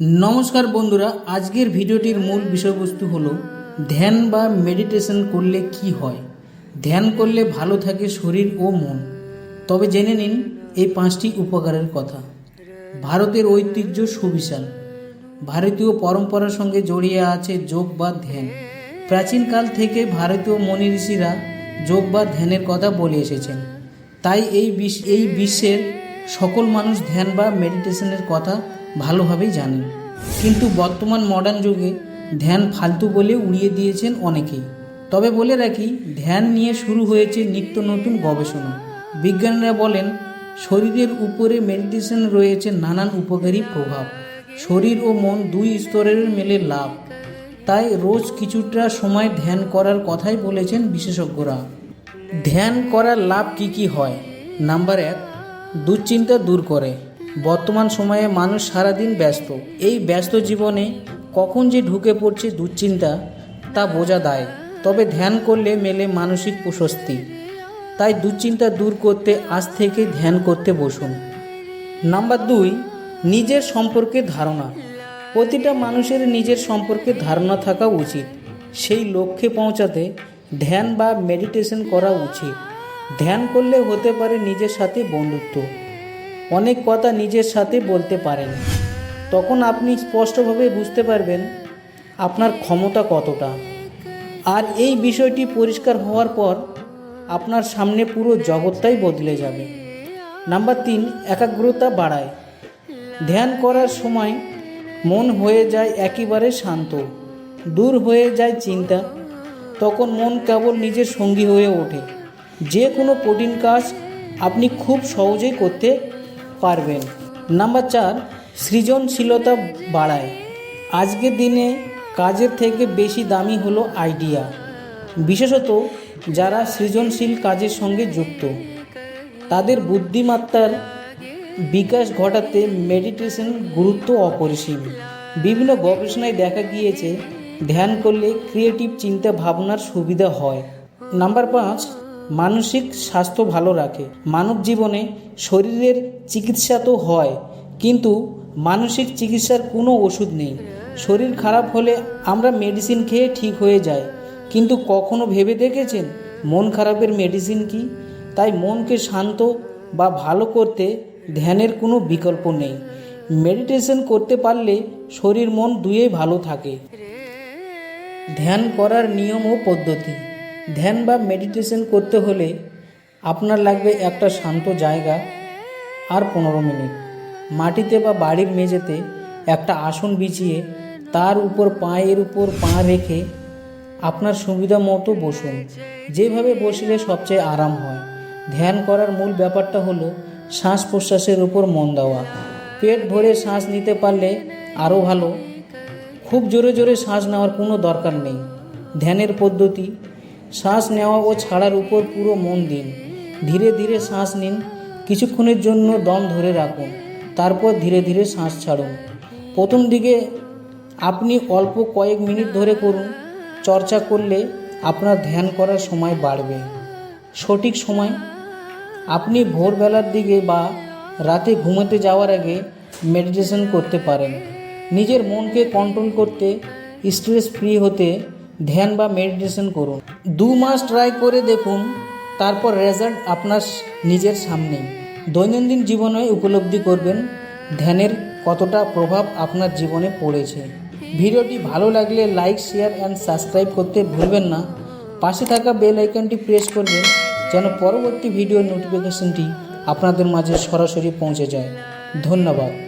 নমস্কার বন্ধুরা, আজকের ভিডিওটির মূল বিষয়বস্তু হলো ধ্যান বা মেডিটেশন করলে কি হয়? ধ্যান করলে ভালো থাকে শরীর ও মন। তবে জেনে নিন এই পাঁচটি উপকারের কথা। ভারতের ঐতিহ্য সুবিশাল। ভারতীয় পরম্পরার সঙ্গে জড়িয়ে আছে যোগ বা ধ্যান। প্রাচীনকাল থেকে ভারতীয় মনি ঋষিরা যোগ বা ধ্যানের কথা বলে এসেছেন। তাই এই এই বিশ্বের সকল মানুষ ধ্যান বা মেডিটেশনের কথা ভালোভাবেই জানেন। কিন্তু বর্তমান মডার্ন যুগে ধ্যান ফালতু বলে উড়িয়ে দিয়েছেন অনেকেই। তবে বলে রাখি, ধ্যান নিয়ে শুরু হয়েছে নিত্য নতুন গবেষণা। বিজ্ঞানীরা বলেন, শরীরের উপরে মেডিটেশন রয়েছে নানান উপকারী প্রভাব। শরীর ও মন দুই স্তরের মেলে লাভ। তাই রোজ কিছুটা সময় ধ্যান করার কথাই বলেছেন বিশেষজ্ঞরা। ধ্যান করার লাভ কি কি হয়? নাম্বার এক, দুশ্চিন্তা দূর করে। বর্তমান সময়ে মানুষ সারাদিন ব্যস্ত। এই ব্যস্ত জীবনে কখন যে ঢুকে পড়ছে দুশ্চিন্তা তা বোঝা দায়। তবে ধ্যান করলে মেলে মানসিক প্রশস্তি। তাই দুশ্চিন্তা দূর করতে আজ থেকে ধ্যান করতে বসুন। নাম্বার দুই, নিজের সম্পর্কে ধারণা। প্রতিটা মানুষের নিজের সম্পর্কে ধারণা থাকা উচিত। সেই লক্ষ্যে পৌঁছাতে ধ্যান বা মেডিটেশন করা উচিত। ধ্যান করলে হতে পারে নিজের সাথে বন্ধুত্ব। অনেক কথা নিজের সাথে বলতে পারেন। তখন আপনি স্পষ্টভাবে বুঝতে পারবেন আপনার ক্ষমতা কতটা। আর এই বিষয়টি পরিষ্কার হওয়ার পর আপনার সামনে পুরো জগৎটাই বদলে যাবে। নাম্বার তিন, একাগ্রতা বাড়ায়। ধ্যান করার সময় মন হয়ে যায় একেবারে শান্ত, দূর হয়ে যায় চিন্তা। তখন মন কেবল নিজের সঙ্গী হয়ে ওঠে। যে কোনো কঠিন কাজ আপনি খুব সহজেই করতে পারবেন। নাম্বার চার, সৃজনশীলতা বাড়ায়। আজকের দিনে কাজের থেকে বেশি দামি হলো আইডিয়া। বিশেষত যারা সৃজনশীল কাজের সঙ্গে যুক্ত। তাদের বুদ্ধিমত্তার বিকাশ ঘটাতে মেডিটেশন গুরুত্ব অপরিসীম। বিভিন্ন গবেষণায় দেখা গিয়েছে, ধ্যান করলে ক্রিয়েটিভ চিন্তা ভাবনার সুবিধা হয়। নাম্বার পাঁচ মানসিক স্বাস্থ্য ভালো রাখে। মানব জীবনে শরীরের চিকিৎসা তো হয়, কিন্তু মানসিক চিকিৎসার কোনো ওষুধ নেই। শরীর খারাপ হলে আমরা মেডিসিন খেয়ে ঠিক হয়ে যায় কিন্তু কখনো ভেবে দেখেছেন মন খারাপের মেডিসিন কি? তাই মনকে শান্ত বা ভালো করতে ধ্যানের কোনো বিকল্প নেই। মেডিটেশন করতে পারলে শরীর মন দুয়েই ভালো থাকে। ধ্যান করার নিয়ম ও পদ্ধতি। ধ্যান বা মেডিটেশন করতে হলে আপনার লাগবে একটা শান্ত জায়গা আর পনেরো মিনিট। মাটিতে বা বাড়ির মেঝেতে একটা আসন বিছিয়ে তার উপর পায়ের উপর পা রেখে আপনার সুবিধা মতো বসুন। যেভাবে বসলে সবচেয়ে আরাম হয়। ধ্যান করার মূল ব্যাপারটা হলো শ্বাস প্রশ্বাসের উপর মন দেওয়া। পেট ভরে শ্বাস নিতে পারলে আরও ভালো। খুব জোরে জোরে শ্বাস নেওয়ার কোনো দরকার নেই। ধ্যানের পদ্ধতি শ্বাস নেওয়া ও ছাড়ার উপর পুরো মন দিন। ধীরে ধীরে শ্বাস নিন। কিছুক্ষণের জন্য দম ধরে রাখুন। তারপর ধীরে ধীরে শ্বাস ছাড়ুন। প্রথম দিকে আপনি অল্প কয়েক মিনিট ধরে করুন। চর্চা করলে আপনার ধ্যান করার সময় বাড়বে। সঠিক সময়। আপনি ভোরবেলার দিকে বা রাতে ঘুমাতে যাওয়ার আগে মেডিটেশন করতে পারেন। নিজের মনকে কন্ট্রোল করতে স্ট্রেস ফ্রি হতে ধ্যান বা মেডিটেশন করুন। দু মাস ট্রাই করে দেখুন, তারপর রেজাল্ট আপনার নিজের সামনে। দৈনন্দিন জীবনে উপলব্ধি করবেন ধ্যানের কতটা প্রভাব আপনার জীবনে পড়েছে। ভিডিওটি ভালো লাগলে লাইক শেয়ার অ্যান্ড সাবস্ক্রাইব করতে ভুলবেন না। পাশে থাকা বেল আইকনটি প্রেস করবেন, যেন পরবর্তী ভিডিওর নোটিফিকেশনটি আপনাদের মাঝে সরাসরি পৌঁছে যায়। ধন্যবাদ।